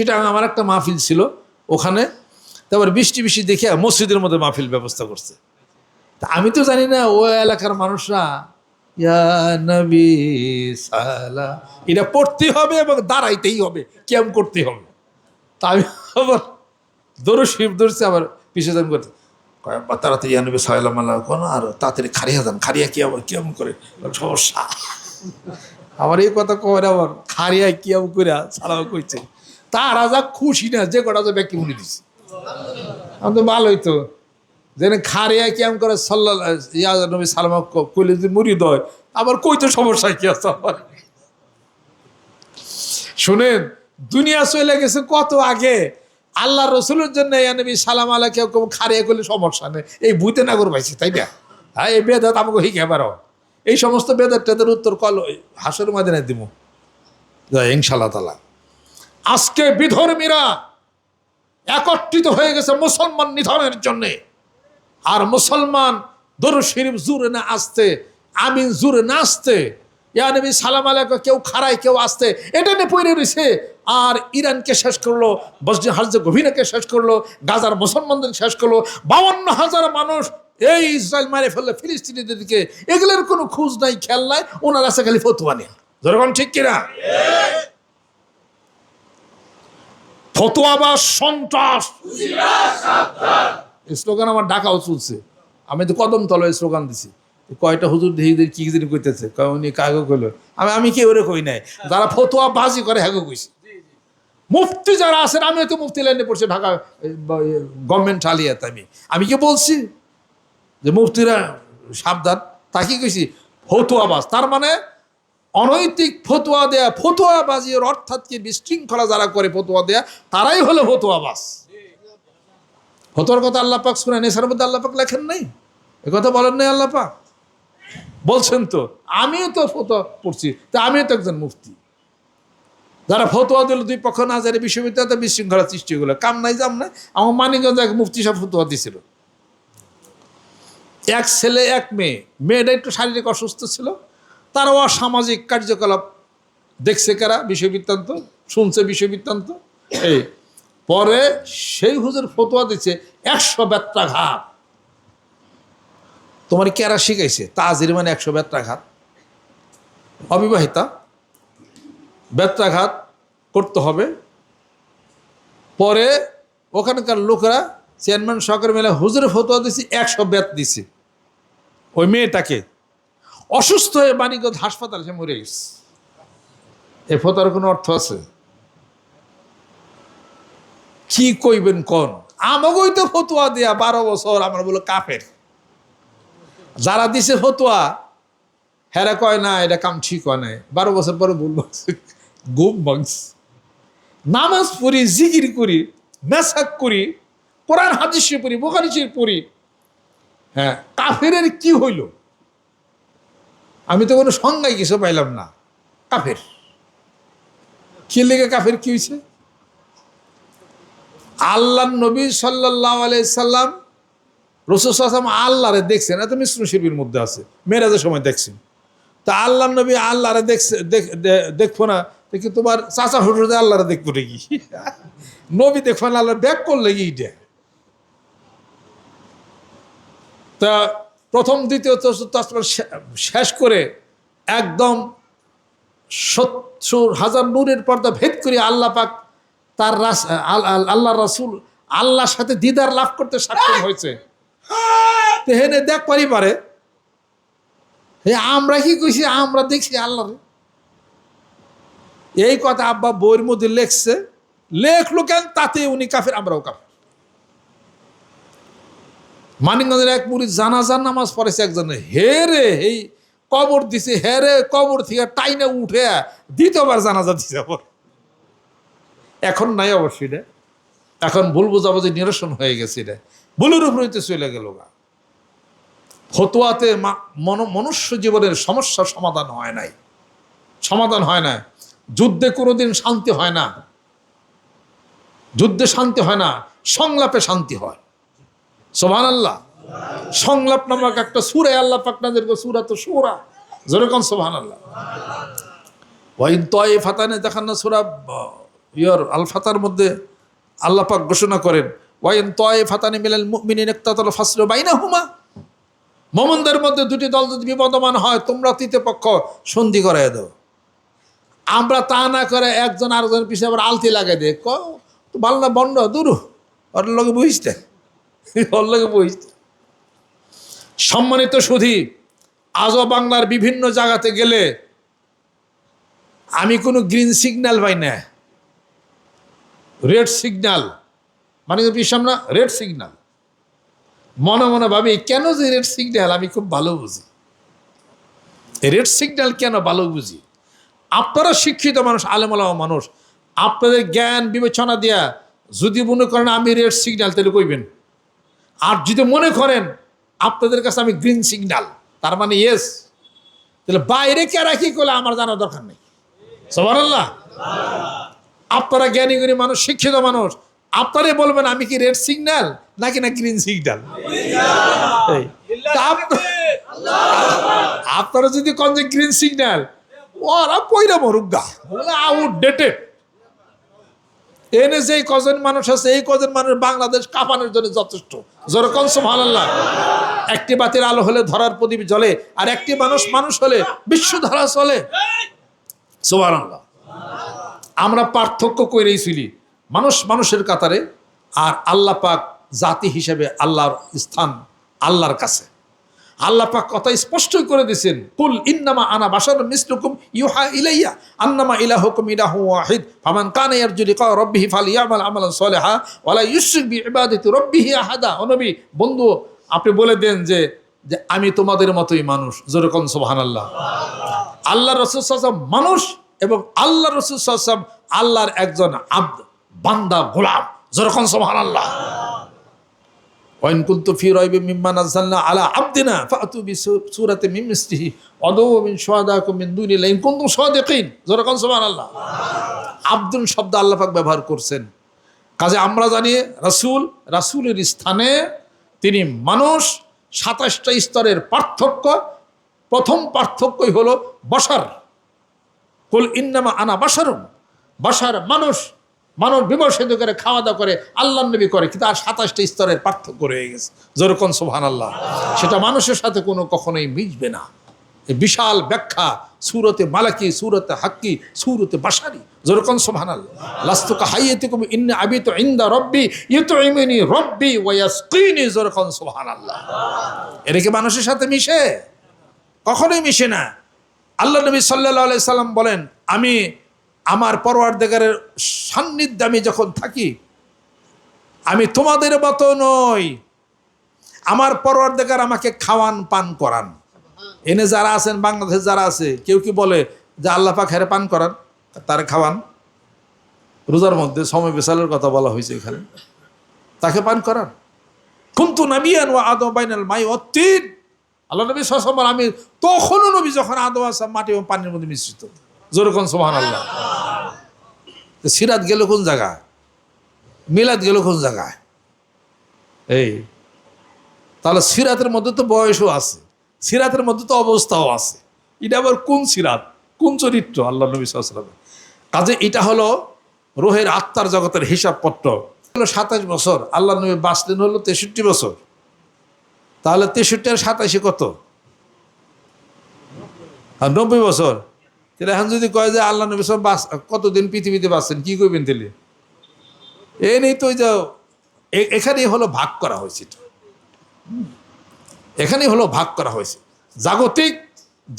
সেটা আমার একটা মাহফিল ছিল ওখানে। তারপর বৃষ্টি বৃষ্টি দেখে মসজিদের মধ্যে মাহফিল ব্যবস্থা করছে। তা আমি তো জানি না, ও এলাকার মানুষরা সালা, এটা পড়তে হবে এবং দাঁড়াইতেই হবে ক্যাম করতে হবে। তা আমি আবার দৌড় শিব আবার পিছিয়ে যান করতে তাড়াতাড়ি ইয়া নবী সাল্লাম আল্লাহ কোন আর তাড়াতাড়ি খারিয়া যান খারিয়া কি আবার কেমন করে? সমস্যা। আমার এই কথা কবে আবার খারিয়া কিয়াম করে সারাও কইছে। তারা যা খুশি না, যে কটা যা ব্যক্তি দিছে। আমি তো ভালোই তো। যেন খারিয়া কিয়াম করে সাল্লা ইয়া নবী সালামা ক- কইলে যদি মুড়ি দয় আবার কই তো সমস্যা কি আছে আমার? শুনেন, দুনিয়া চলে গেছে কত আগে? আল্লাহ রসুলের জন্য ইয়া নবী সালাম আলা কেউ কেউ খারিয়া করলে সমস্যা নেই। এই বুঝতে না করে পাইছি, তাই না? হ্যাঁ এই বেদাত আমাকে হিকে পারো এই সমস্ত বেদাত টেদের উত্তর কল হাসর মাদিনায় দিব ইনশাল্লাহ তালা আজকে বিধর্মীরা একত্রিত হয়ে গেছে মুসলমান নিধনের জন্যে। আর মুসলমান দরু শরীফ জুড়ে না আসতে, আমিন জুড়ে না আসতে, ইয়া নবী সালাম আলাইকুম, কেউ খারায় কেউ আসতে, এটা নিয়ে পড়ে রয়েছে। আর ইরানকে শেষ করল বসজি হাজে গভীরাকে শেষ করল, গাজার মুসলমানদের শেষ করল, বাউন্ন হাজার মানুষ এই ইসরায়েল মারে ফেললে, ফিলিস্তিনিদেরকে। এগুলোর কোনো খোঁজ নাই, খেয়াল নাই, ওনার আছে খালি ফতুয়া নেই যেরকম ঠিক কিনা? ফতোয়া বা সন্ত্রাস। স্লোগান আমার ডাকাও চলছে। আমি তো কদম তলায় স্লোগান দিছি। কয়টা হুজুর দেখি কি দিন কইতেছে। উনি কাগো কইলো? আমি আমি কি ওরে কই নাই? যারা ফতোয়া বাজি করে হ্যাগো কইছি। মুফতি যারা আছেন আমি তো মুফতি লাইনে পড়ছি ঢাকা গভর্নমেন্ট আলিয়াত আমি। আমি কি বলছি? যে মুফতিরা সাবধান, তাকে কইছি ফতুয়াবাজ তার মানে অনৈতিক ফতুয়া দেয়া, ফতুয়াবাজির অর্থাৎ কি বিশৃঙ্খলা যারা করে ফতুয়া দেয়া, তারাই হলো ফতুয়াবাজ। ফতোয়ার কথা আল্লাহ পাক শুনে নেশার মধ্যে আল্লাহ পাক লেখেন নাই? এ কথা বলেন নাই আল্লাহ পাক? বলছেন তো, আমিও তো ফতোয়া পড়ছি, তা আমিও তো একজন মুফতি। যারা ফতোয়া দিল, দুই পক্ষ না জানে বিশ্ববিদ্যালয়তে বিশৃঙ্খলা সৃষ্টি হলো। কাম নাই, জাম নাই, আমার মানিকগঞ্জ এক মুফতি সব ফতোয়া দিছিল। এক ছেলে, এক মেয়ে, মেয়েটা একটু শারীরিক অসুস্থ ছিল। তারাও অসামাজিক কার্যকলাপ দেখছে কারা? বিশ্ববৃত্তান্ত? শুনছে বিশ্ববৃত্তান্ত? এই, পরে সেই হুজুর ফতোয়া দিচ্ছে একশো বেত্রাঘাত। তোমার কেরা শিখাইছে? তাজির মানে একশো বেত্রাঘাত। অবিবাহিতা। বেত্রাঘাত করতে হবে। পরে ওখানকার লোকেরা চেয়ারম্যান সরকার মেলে হুজুরে ফতোয়া দিছে, একশো বেত দিছে। ওই মেয়েটাকে অসুস্থ হয়ে বাণীগঞ্জ হাসপাতালে সে মরে গেছে। এ ফতোয়ার কোনো অর্থ আছে? কি কইবেন কোন? আমাকেই তো ফতুয়া দেয়া বারো বছর আমরা বলো কাফের। যারা দিছে ফতুয়া, হেরা কয় না, এটা কাম ঠিক হয় নাই। বারো বছর পরে ভুল গুম মাংস নামাজ পড়ি, জিকির করি, মেসাক করি, কোরআন, হাদিসে পড়ি বোখারিসে পড়ি। হ্যাঁ কাফেরের কি হইল? আমি তো কোনো সংজ্ঞায় কিছু পাইলাম না। কাফের। কি লেগে কাফের কি হয়েছে আল্লাহ নবী সাল্লাহ সাল্লাম, রসুল সাল্লাম আল্লাহরে দেখছেন। এত মিশ্র শিল্পীর মধ্যে আছে মেরাজের সময় দেখছেন। তা আল্লাহ নবী আল্লাহরে দেখছে দেখব না দেখি তোমার চাচা হুটুতে আল্লাহরে দেখব নাকি? নবী দেখব না আল্লাহ ব্যাক করলে কি তা প্রথম, দ্বিতীয়, চতুর্থ আসমান শেষ করে একদম সত্তর হাজার নূরের পর্দা ভেদ করে আল্লাহ পাক তার রাস, আল- আল- আল্লাহ রাসুল আল্লাহর সাথে দিদার লাভ করতে সক্ষম হয়েছে। তো হেনে দেখ পারি পারে হে আমরা কি কইছি? আমরা দেখছি আল্লাহ এই কথা আব্বা বইয়ের মধ্যে লেখছে। লেখলো কেন? তাতে উনি কাফের, আমরাও কাফের। মানিকগঞ্জের এক মুড়ি জানাজার নামাজ পড়েছে একজনে। হে রে, এই কবর দিছে, হে রে, কবর থেকে টাইনে উঠে দ্বিতীয়বার জানাজা দিছে এখন নাই অবশ্যই রে এখন ভুল বোঝাবুঝি নিরসন হয়ে গেছে রে ভুলের উপরে তো চলে গেল গা। ফতোয়াতে মন- মনুষ্য জীবনের সমস্যা সমাধান হয় নাই। সমাধান হয় না যুদ্ধে কোনোদিন শান্তি হয় না। যুদ্ধে শান্তি হয় না। সংলাপে শান্তি হয়। সোভান আল্লাহ সংলাপ নামক একটা সুরে, আল্লাহ পাকনাদের সুরা তো সুরা যেরকম সোভান আল্লাহ তয় ফাতানে দেখান না সুরা, ইয়র আল ফাতার মধ্যে আল্লাহ পাক ঘোষণা করেন ওয়াইন তয় ফাতানি মিলাল মুমিনিন ইক্তাতাল ফাসলু বাইনাহুমা। মোমনদের মধ্যে দুটি দল যদি বিবদমান হয়, তোমরা তৃতীয় পক্ষ সন্ধি করাই দাও। আমরা তা না করে একজন আরেকজন পিছিয়ে আবার আলতি লাগাই দে ক ভালো না বন্ড দূর। ওর লগে বইসতে লগে বইসতে সম্মানিত সুধী, আজও বাংলার বিভিন্ন জায়গাতে গেলে আমি কোনো গ্রিন সিগন্যাল পাই না। রেড সিগন্যাল মানে বিশ্বাম না? রেড সিগন্যাল মনে মনে ভাবি, কেন যে রেড সিগন্যাল আমি খুব ভালো বুঝি? রেড সিগন্যাল কেন ভালো বুঝি? আপনারা শিক্ষিত মানুষ আলেমালা মানুষ, আপনাদের জ্ঞান বিবেচনা দিয়া যদি মনে করেন আমি রেড সিগন্যাল তাহলে কইবেন। আর যদি মনে করেন আপনাদের কাছে আমি গ্রিন সিগন্যাল তার মানে ইয়েস তাহলে বাইরে কে রাখি করলে আমার জানার দরকার নেই। সবার আল্লাহ আপনারা জ্ঞানী, গুণী মানুষ, শিক্ষিত মানুষ, আপনারাই বলবেন আমি কি রেড সিগন্যাল নাকি না গ্রিন সিগন্যাল আপনারা যদি কন যে গ্রিন সিগন্যাল ওরা পয়রা মরুগা আউটডেটেড এনে যে কজন মানুষ আছে, এই কজন মানুষ বাংলাদেশ কাঁপানোর জন্য যথেষ্ট। যেরকম সুবহানাল্লাহ। একটি বাতির আলো হলে ধরার প্রদীপ জ্বলে, আর একটি মানুষ মানুষ হলে বিশ্ব ধরা চলে। সুবহানাল্লাহ। আমরা পার্থক্য করেই ছিলি মানুষ মানুষের কাতারে, আর আল্লাহ পাক জাতি হিসেবে আল্লাহর স্থান আল্লাহর কাছে। আল্লাহ পাক কথা স্পষ্টই করে দিয়েছেন, কুল ইন্নামা আনা বাশার মিসলুকুম ইউহা ইলাইয়া, আন্নামা ইলাহুকুম ইলাহু ওয়াহিদ, ফামান কানা ইয়ারজু লিকা রাব্বিহি ফালিয়ামাল আমালান সালিহা ওয়ালা ইউশরিক বিইবাদাতি রাব্বিহি আহাদা। ও নবী, বন্ধু, আপনি বলে দেন যে যে আমি তোমাদের মতোই মানুষ যেরকম সুবহানাল্লাহ। আল্লাহ রসুল সাল্লাম মানুষ এবং আল্লাহ রসুল সাল্লাম আল্লাহর একজন আব্দ, বান্দা, গোলাম যেরকম সোহান আল্লাহ ওয়াইন কুনতু ফি রাইবিন মিম্মা নাযালনা আলা আবদিনা ফাতু B সূরাতি mean মিসলিহি ওয়াদু mean শুহাদাকুম mean দুনিল্লাহি in কুনতুম সাদিকিন যেরকম সুবহানাল্লাহ। আব্দুল শব্দ আল্লাহ পাক ব্যবহার করছেন। কাজে আমরা জানি রাসূল, রাসূলের স্থানে তিনি মানুষ, সাতাশটা স্তরের পার্থক্য। প্রথম পার্থক্যই হলো বসার। কুল ইন্নামা আনা বাসারুন বাসার মানুষ মানুষ বিমর্ষিত করে খাওয়া দাওয়া করে আল্লাহ নবী করে, কিন্তু আর সাতাশটা স্তরের পার্থক্য রয়ে গেছে। যেরকম সোহান আল্লাহ সেটা মানুষের সাথে কোনো কখনোই মিশবে না। এই বিশাল ব্যাখ্যা, সুরতে মালাকি, সুরতে হাক্কি, সুরতে বাসারি যেরকম সোহান আল্লাহ লাস্তুকা হাইয়েতে কবি ইন্নে আবি তো ইন্দা রব্বি ইউতো ইমিনি রব্বি ওয়াসকিনি যেরকম সোহান আল্লাহ এটা কি মানুষের সাথে মিশে? কখনোই মিশে না। আল্লাহ নবী সাল্লাহ সাল্লাম বলেন, আমি আমার পরওয়ারদেগারের সান্নিধ্যে আমি যখন থাকি, আমি তোমাদের মতো নই। আমার পরওয়ারদেগার আমাকে খাওয়ান পান করান। এনে যারা আছেন বাংলাদেশে যারা আছে, কেউ কি বলে যে আল্লাহ পাক হেরে পান করান? তার খাওয়ান। রোজার মধ্যে সময় বিশালের কথা বলা হয়েছে এখানে। তাকে পান করান। কুন্তু নাবিয়ান ও আদম বাইনাল মাই অতীন আল্লাহ নবী সসম্বর আমি তখনও নবী যখন আদম আসা মাটি এবং পানির মধ্যে মিশ্রিত। যেরকম সোহান আল্লাহ সিরাত গেল কোন জায়গায়? মিলাদ গেল কোন জায়গায়? এই, তাহলে সিরাতের মধ্যে তো বয়সও আছে, সিরাতের মধ্যে তো অবস্থাও আছে। এটা আবার কোন সিরাত? কোন চরিত্র? আল্লাহ নবী সাল্লাম কাজে এটা হলো রোহের আত্মার জগতের হিসাবপত্র। হলো সাতাশ বছর, আল্লাহ নবী বাঁচলেন হলো তেষট্টি বছর। তাহলে তেষট্টি আর সাতাশে কত? আর নব্বই বছর। তাহলে এখন যদি কয় যে আল্লাহ নবী সব বাস কতদিন পৃথিবীতে বাঁচছেন, কি করবেন তাহলে? এ নেই তো যাও এখানেই হলো ভাগ করা হয়েছে এখানেই হলো ভাগ করা হয়েছে। জাগতিক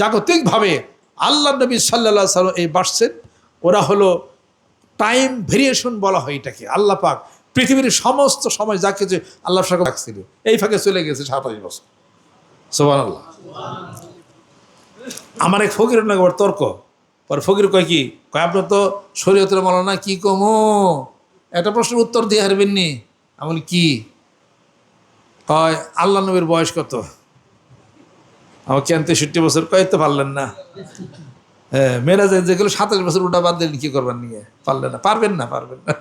জাগতিকভাবে আল্লাহ নবী সাল্লাহ সাল্লাম এই বাসছেন ওরা হলো টাইম ভেরিয়েশন বলা হয় এটাকে। আল্লাহ পাক পৃথিবীর সমস্ত সময় যা কিছু আল্লাহ সাথে রাখছিল, এই ফাঁকে চলে গেছে সাতাশ বছর। সোবান আল্লাহ আমার এক ফকির না একবার তর্ক পর ফকির কয় কি? কয়, আপনার তো শরীয়তের না কি কমো? একটা প্রশ্নের উত্তর দিয়ে হারবেন নি। আমি কি? কয়, আল্লাহ নবীর বয়স কত? আমার কেন তেষট্টি বছর? কয় তো পারলেন না। হ্যাঁ মেয়েরা যে যেগুলো সাতাশ বছর উল্টা বাদ দিলেন, কি করবেন নিয়ে? পারলেন না। পারবেন না পারবেন না।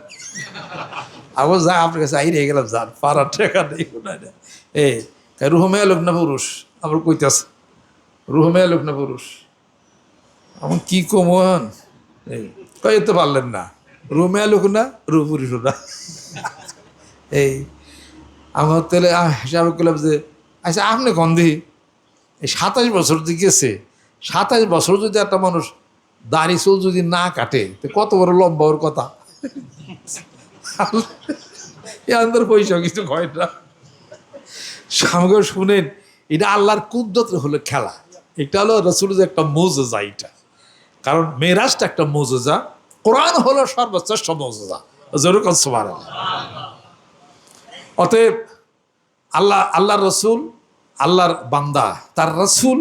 আবার যা, আপনার কাছে আই রেগে গেলাম যান পারার ঠেকা নেই কোনায় এ রুহমেয়া লোক না পুরুষ? আমার কইতাছে, রুহমেয়া লোক না পুরুষ? আমার কি কমন এই কই তো পারলেন না। রোমিয়া লোক না রূপুরি সোনা এই আমার তাহলে হিসাবে করলাম যে আচ্ছা আপনি গন্ধি এই সাতাশ বছর যে গেছে, সাতাশ বছর যদি একটা মানুষ দাড়ি চুল যদি না কাটে, তো কত বড় লম্বা ওর কথা? এ আন্দার পয়সা কিছু হয় না। সামগে শুনেন, এটা আল্লাহর কুদ্দত হলো খেলা। এটা হলো রসুলের একটা মৌজা এটা। কারণ মেরাজটা একটা মৌজা কোরআন হলো সর্বশ্রেষ্ঠ মৌজা যেরকম সবার অতএব আল্লাহ, আল্লাহর রসুল, আল্লাহর বান্দা, তার রসুল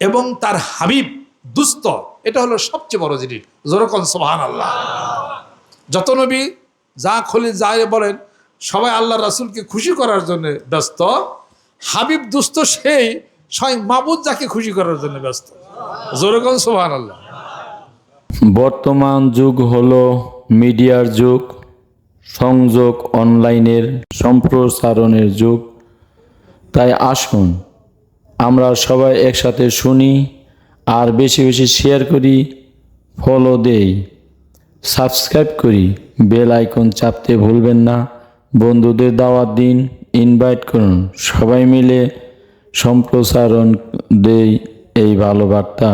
এবং তার হাবিব দুস্থ, এটা হলো সবচেয়ে বড় জিনিস। যেরকম সোহান আল্লাহ যত নবী, যা খলি যায় বলেন, সবাই আল্লাহ রাসুলকে খুশি করার জন্য ব্যস্ত। হাবিব দুস্থ সেই, স্বয়ং মাবুদ যাকে খুশি করার জন্য ব্যস্ত। যেরকম সোহান আল্লাহ বর্তমান যুগ হল মিডিয়ার যুগ, সংযোগ অনলাইনের সম্প্রসারণের যুগ। তাই আসুন, আমরা সবাই একসাথে শুনি আর বেশি বেশি শেয়ার করি ফলো দেই। সাবস্ক্রাইব করি বেল আইকন চাপতে ভুলবেন না। বন্ধুদের দাওয়াত দিন ইনভাইট করুন, সবাই মিলে সম্প্রসারণ দেই এই ভালো বার্তা।